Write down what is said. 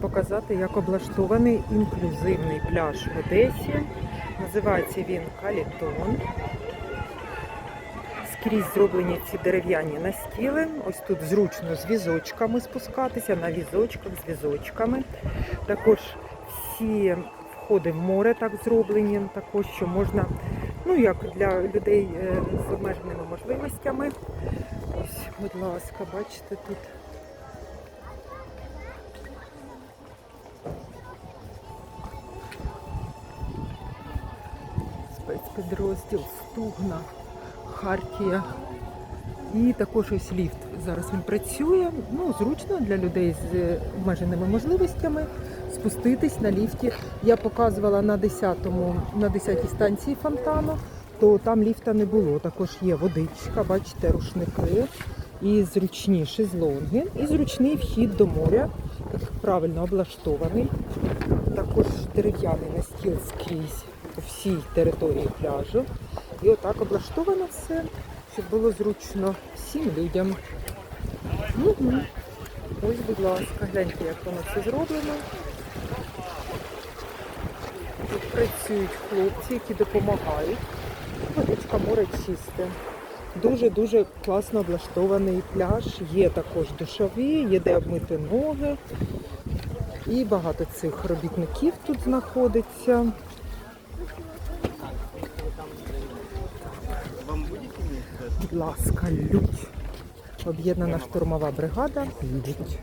показати, як облаштований інклюзивний пляж в Одесі. Називається він Калітон. Скрізь зроблені ці дерев'яні настіли. Ось тут зручно з візочками спускатися, на візочках з візочками. Також всі входи в море так зроблені, також що можна, ну як для людей е, з обмеженими можливостями. Ось, будь ласка, бачите тут. Спецпідрозділ Стугна, Хартія. І також ось ліфт. Зараз він працює. Ну, зручно для людей з обмеженими можливостями спуститись на ліфті. Я показувала на 10-му, на 10-й станції фонтану, то там ліфта не було. Також є водичка, бачите, рушники і зручні шезлонги, і зручний вхід до моря, так правильно облаштований. Також дерев'яний настіл скрізь по всій території пляжу. І отак облаштовано все, щоб було зручно всім людям. Мгм. Ось, будь ласка, гляньте, як воно все зроблено. Тут працюють хлопці, які допомагають. Водичка море чисте. Дуже-дуже класно облаштований пляж. Є також душові, є де обмити ноги. І багато цих робітників тут знаходиться. Будь ласка, лють. Об'єднана штурмова бригада. Їдуть.